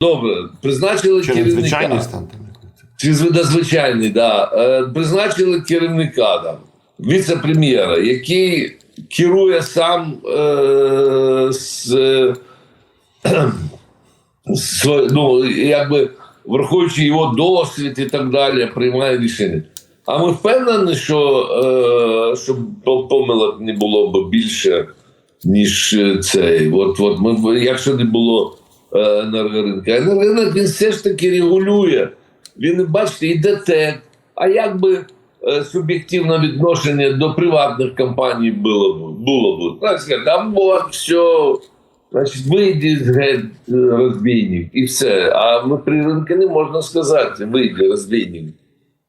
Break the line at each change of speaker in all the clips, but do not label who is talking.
Добре, призначили
Чи
керівника.
стан там?
Чи надзвичайний, да. Е, призначили керівника там, віце-прем'єра, який керує сам е, з, е, з, ну, якби враховуючи його досвід і так далі, приймає рішення. А ми впевнені, що, е, що пом- помилок не було б більше, ніж е, цей. От, от ми, якщо не було е, енергоринка. Енергоринок він все ж таки регулює. Він, бачите, йде ТЕК. А як би е, суб'єктивне відношення до приватних компаній було б? Було б. Так там от все, значить, вийди геть е, розбійник і все. А внутрі ринку не можна сказати, вийди розбійник.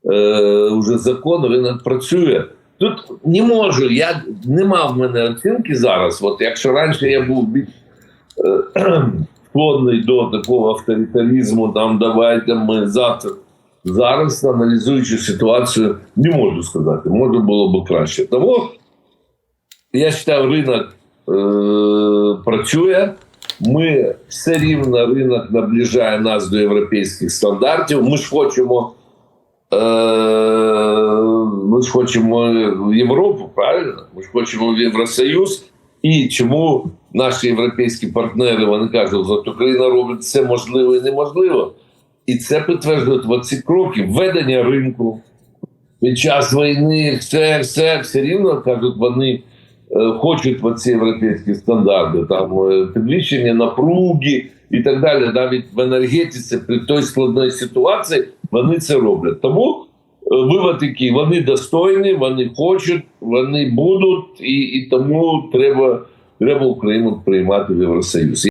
Е, уже закону він працює. Тут не можу, я нема в мене оцінки зараз. От якщо раніше я був більш склонний до такого авторитаризму, там давайте ми завтра. Зараз, аналізуючи ситуацію, не можу сказати, може було б краще. Тому я вважаю, ринок е, працює. Ми все рівно ринок наближає нас до європейських стандартів. Ми ж хочемо, е, ми ж хочемо в Європу, правильно? Ми ж хочемо в Євросоюз. І чому наші європейські партнери вони кажуть, що Україна робить все можливо і неможливо. І це підтверджують оці кроки введення ринку під час війни, все, все, все рівно кажуть, вони е, хочуть в оці європейські стандарти, там е, підвищення напруги і так далі. Навіть в енергетиці при той складної ситуації вони це роблять. Тому вивод який, вони достойні, вони хочуть, вони будуть, і, і тому треба, треба Україну приймати в Євросоюз.